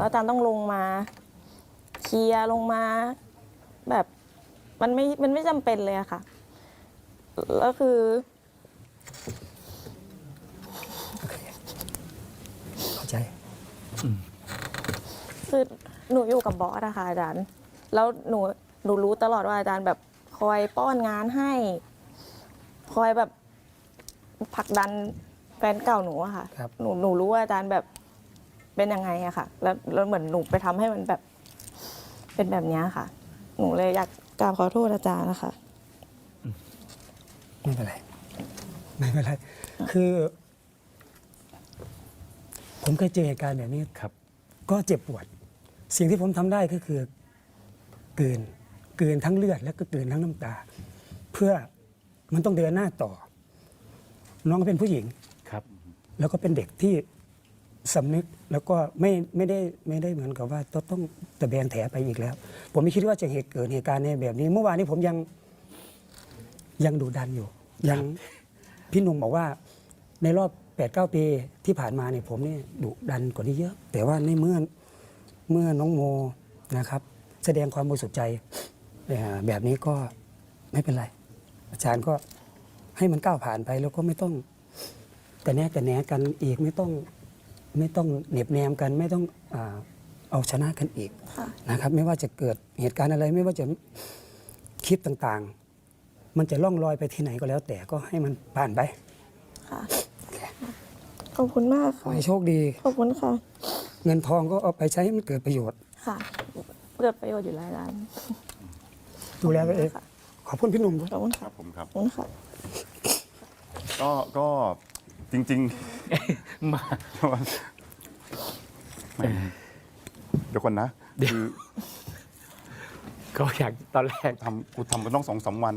แล้วอาจารย์ต้องลงมาเคลียร์ลงมา แบบมันไม่มันไม่จำเป็นเลยอะค่ะแล้วคือ เข้าใจ คือหนูอยู่กับบอสอะค่ะอาจารย์ แล้วหนูหนูรู้ตลอดว่าอาจารย์แบบคอยป้อนงานให้ คอยแบบผลักดันแฟนเก่าหนูอะค่ะ ครับ หนูหนูรู้ว่าอาจารย์แบบ เป็นยังไงอะค่ะ แล้วแล้วเหมือนหนูไปทำให้มันแบบ เป็นแบบเนี้ยค่ะ หนูเลยอยากกราบขอโทษอาจารย์นะคะ ไม่เป็นไร ไม่เป็นไร คือ ผมเคยเจอเหตุการณ์แบบนี้ ครับ ก็เจ็บปวด สิ่งที่ผมทำได้ก็คือกลืนกลืนทั้งเลือด และก็กลืนทั้งน้ำตา เพื่อมันต้องเดินหน้าต่อ น้องก็เป็นผู้หญิง ครับ แล้วก็เป็นเด็กที่ สำนึกแล้วก็ไม่ไม่ได้ไม่ได้เหมือนกับว่าต้องต้องตะแบงแถไปอีกแล้ว ผมไม่คิดว่าจะเหตุเกิดเหตุการณ์ในแบบนี้ เมื่อวานนี้ผมยังยังดุดันอยู่ ยังพี่หนุ่มบอกว่าในรอบ8ปดเปีที่ผ่านมาเนี่ยผมนี่ดุดันกว่านี้เยอะ แต่ว่าในเมื่อเมื่อน้องโมนะครับ แสดงความบริสุทธิ์ใจเอ่อแบบนี้ก็ไม่เป็นไร อาจารย์ก็ให้มันก้าวผ่านไปแล้วก็ไม่ต้องแต่แน่แต่แหนกันอีกไม่ต้อง ไม่ต้องเหน็บแนมกันไม่ต้องอาเอาชนะกันอีกค่ะ นะครับ ไม่ว่าจะเกิดเหตุการณ์อะไร ไม่ว่าจะคลิปต่างๆ มันจะล่องลอยไปที่ไหนก็แล้ว แต่ก็ให้มันผ่านไปค่ะ ขอบคุณมากขอค่ะ ให้โชคดี ขอบคุณค่ะ เงินทองก็เอาไปใช้ให้มันเกิดประโยชน์ ค่ะ เกิดประโยชน์อยู่แล้วอาจารย์ดูแลตัวเองค่ะขอบคุณพี่หนุ่มด้วย ขอบคุณคค่ะรับผมครับ ขอบคุณค่ะ ก็ก็จริง มาๆไม่เดี๋ยวก่อนนะคือก็อยากตอนแรกทำกูทำมาต้องสองสามวัน